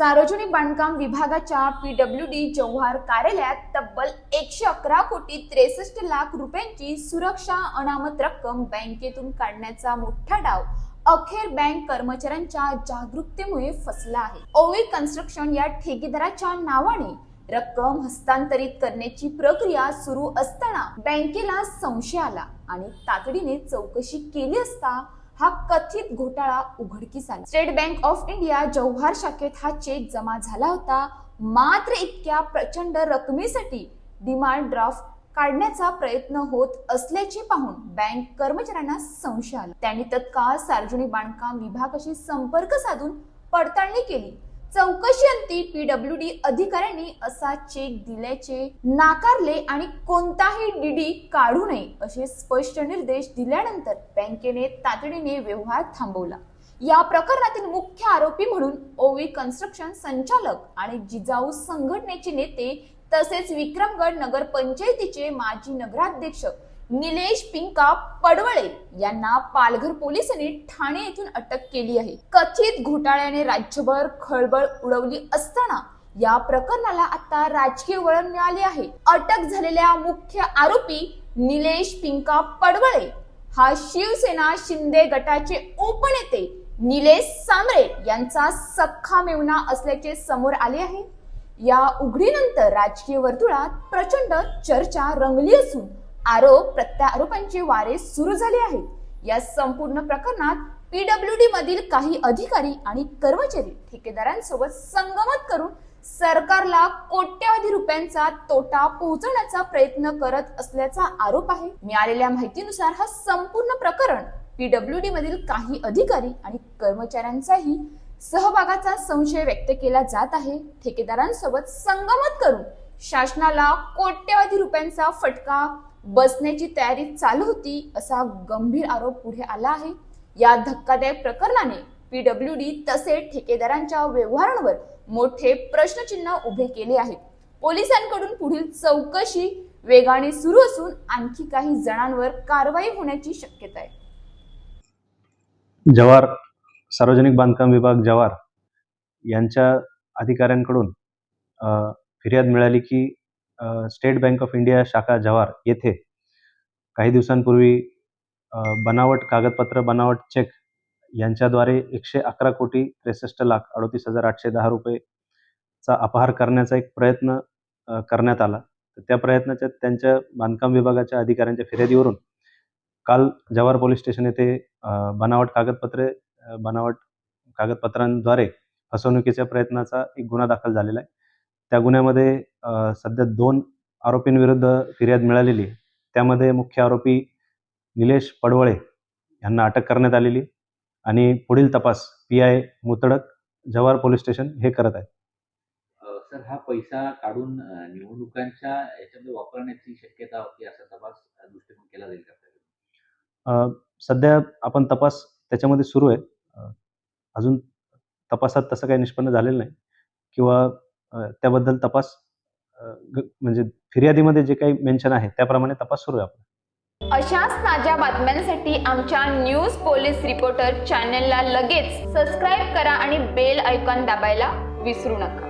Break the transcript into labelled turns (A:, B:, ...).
A: सार्वजनिक बांधकाम विभागाच्या पीडब्ल्यू डी जव्हार कार्यालयात तब्बल एकशे अकरा कोटी त्रेसष्ट लाख रुपयांची सुरक्षा अनामत रक्कम बँकेतून काढण्याचा मोठा डाव अखेर बँक कर्मचाऱ्यांच्या जागरूकतेमुळे फसला आहे. ओवी कन्स्ट्रक्शन या ठेकेदाराच्या नावाने रक्कम हस्तांतरित करण्याची प्रक्रिया सुरू असताना बँकेला संशय आला आणि तातडीने चौकशी केली असता हा कथित घोटाळा उघडकीस आला. State Bank of India Jawhar शाखेत हा चेक जमा झाला होता. मात्र इतक्या प्रचंड रकमेसाठी डिमांड ड्राफ्ट काढण्याचा प्रयत्न होत असल्याचे पाहून बँक कर्मचाऱ्यांना संशय आला. त्यांनी तत्काळ सार्वजनिक बांधकाम विभागाशी संपर्क साधून पडताळणी केली. चौकशी अंती पीडब्ल्यू डी अधिकाऱ्यांनी असा चेक दिल्याचे नाकारले आणि कोणताही डीडी काढू नये असे स्पष्ट निर्देश दिल्यानंतर बँकेने तातडीने व्यवहार थांबवला. या प्रकरणातील मुख्य आरोपी म्हणून ओवी कन्स्ट्रक्शन संचालक आणि जिजाऊ संघटनेचे नेते तसेच विक्रमगड नगर पंचायतीचे माजी नगराध्यक्ष निलेश पिंका पडवळे यांना पालघर पोलिसांनी ठाणे येथून अटक केली आहे. कथित घोटाळ्याने राज्यभर खळबळ उडवली असताना या प्रकरणाला आता राजकीय वळण मिळाले आहे. अटक झालेल्या मुख्य आरोपी निलेश पिंका पडवळे हा शिवसेना शिंदे गटाचे उपनेते निलेश सांबरे यांचा सख्खा मेवना असल्याचे समोर आले आहे. या उघडीनंतर राजकीय वर्तुळात प्रचंड चर्चा रंगली असून आरोप प्रत्यारोपांचे वारे सुरू झाले आहेत. या संपूर्ण प्रकरणात पीडब्ल्यू डी मधील काही अधिकारी आणि कर्मचारी ठेकेदारांसोबत संगमत करून सरकारला कोट्यवधी रुपयांचा तोटा पोहोचवण्याचा प्रयत्न करत असल्याचा आरोप आहे. मिळालेल्या माहितीनुसार हा संपूर्ण प्रकरण पीडब्ल्यू डी मधील काही अधिकारी आणि कर्मचाऱ्यांचाही सहभागाचा संशय व्यक्त केला जात आहे. ठेकेदारांसोबत संगमत करून शासनाला कोट्यवधी रुपयांचा फटका बसण्याची तयारी चालू होती असा गंभीर आरोप पुढे आला आहे. या धक्कादायक प्रकरणाने पीडब्ल्यू डी तसेच ठेकेदारांच्या व्यवहारांवर मोठे प्रश्नचिन्ह उभे केले आहेत पोलिसांकडून पुढील चौकशी वेगाने सुरू असून आणखी काही जणांवर कारवाई होण्याची शक्यता आहे.
B: जवार सार्वजनिक बांधकाम विभाग जवार यांच्या अधिकाऱ्यांकडून फिर्याद मिळाली की स्टेट बँक ऑफ इंडिया शाखा जव्हार येथे काही दिवसांपूर्वी बनावट कागदपत्र बनावट चेक यांच्याद्वारे एकशे अकरा कोटी त्रेसष्ट लाख अडोतीस हजार आठशे दहा रुपयेचा अपहार करण्याचा एक प्रयत्न करण्यात आला. तर त्या प्रयत्नाच्या त्यांच्या बांधकाम विभागाच्या अधिकाऱ्यांच्या फिर्यादीवरून काल जव्हार पोलीस स्टेशन येथे बनावट कागदपत्रे बनावट कागदपत्रांद्वारे फसवणुकीच्या प्रयत्नाचा एक गुन्हा दाखल झालेला आहे. त्या गुन्ह्यामध्ये सध्या दोन आरोपींविरुद्ध फिर्याद मिळालेली आहे. त्यामध्ये मुख्य आरोपी निलेश पडवळे यांना अटक करण्यात आलेली आणि पुढील तपास P I Mutadak Jawhar police station हे करत आहे
C: अ, सर हा पैसा काढून निवडणुकांच्या याच्यामध्ये वापरण्याची शक्यता होती असा तपास दृष्टिकोन केला जाईल का?
B: सध्या आपण तपास त्याच्यामध्ये सुरू आहे. अजून तपासात तसं काही निष्पन्न झालेलं नाही. किंवा त्याबद्दल तपास म्हणजे फिर्यादीमध्ये जे काही मेन्शन आहे त्याप्रमाणे तपास सुरू आहे आपला.
A: अशाच ताज्या बातम्यांसाठी आमच्या न्यूज पोलीस रिपोर्टर चॅनलला लगेच सबस्क्राईब करा आणि बेल आयकॉन दाबायला विसरू नका.